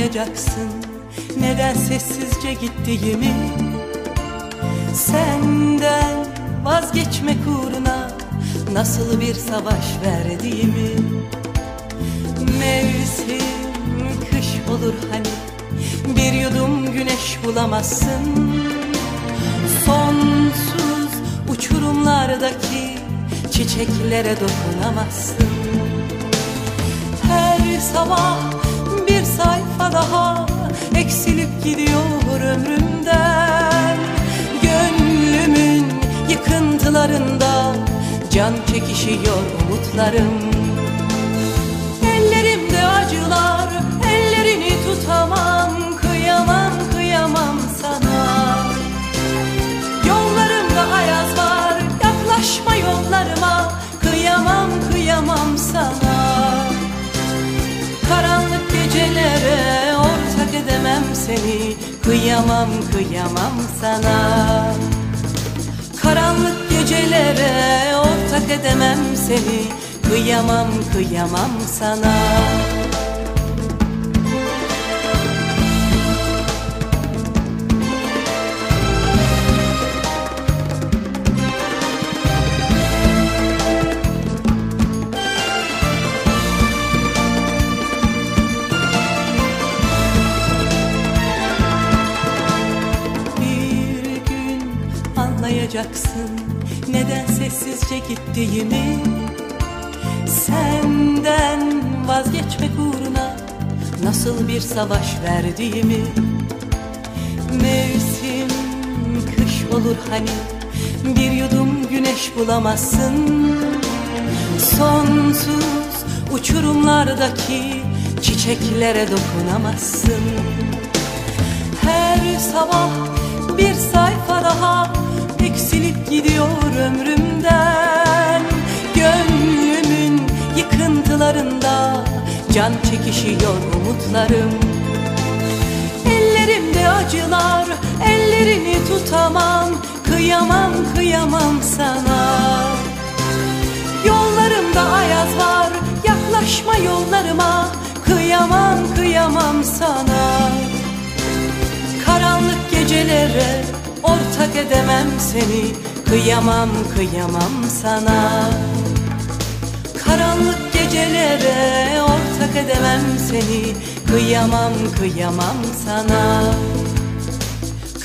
anlayacaksın Neden sessizce gittiğimi. Senden vazgeçmek uğruna Nasıl bir savaş verdiğimi. Mevsim kış olur hani Bir yudum güneş bulamazsın. Sonsuz uçurumlardaki Çiçeklere dokunamazsın. Her sabah sayfa daha Eksilip gidiyor ömrümden. Gönlümün yıkıntılarında Can çekişiyor umutlarım. Ellerimde acılar Ellerini tutamam seni. Kıyamam kıyamam sana. Karanlık gecelere ortak edemem seni. Kıyamam kıyamam sana anlayacaksın neden sessizce gittiğimi. Senden vazgeçmek uğruna nasıl bir savaş verdiğimi. Mevsim kış olur hani bir yudum güneş bulamazsın. Sonsuz uçurumlardaki çiçeklere dokunamazsın. Her sabah gidiyor ömrümden. Gönlümün yıkıntılarında can çekişiyor umutlarım. Ellerimde acılar, ellerini tutamam. Kıyamam, kıyamam sana. Yollarımda ayaz var, yaklaşma yollarıma. Kıyamam, kıyamam sana. Karanlık gecelere ortak edemem seni Kıyamam kıyamam sana. Karanlık gecelere ortak edemem seni. Kıyamam kıyamam sana.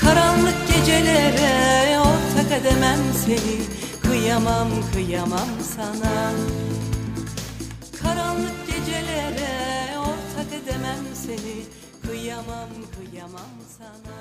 Karanlık gecelere ortak edemem seni. Kıyamam kıyamam sana. Karanlık gecelere ortak edemem seni. Kıyamam kıyamam sana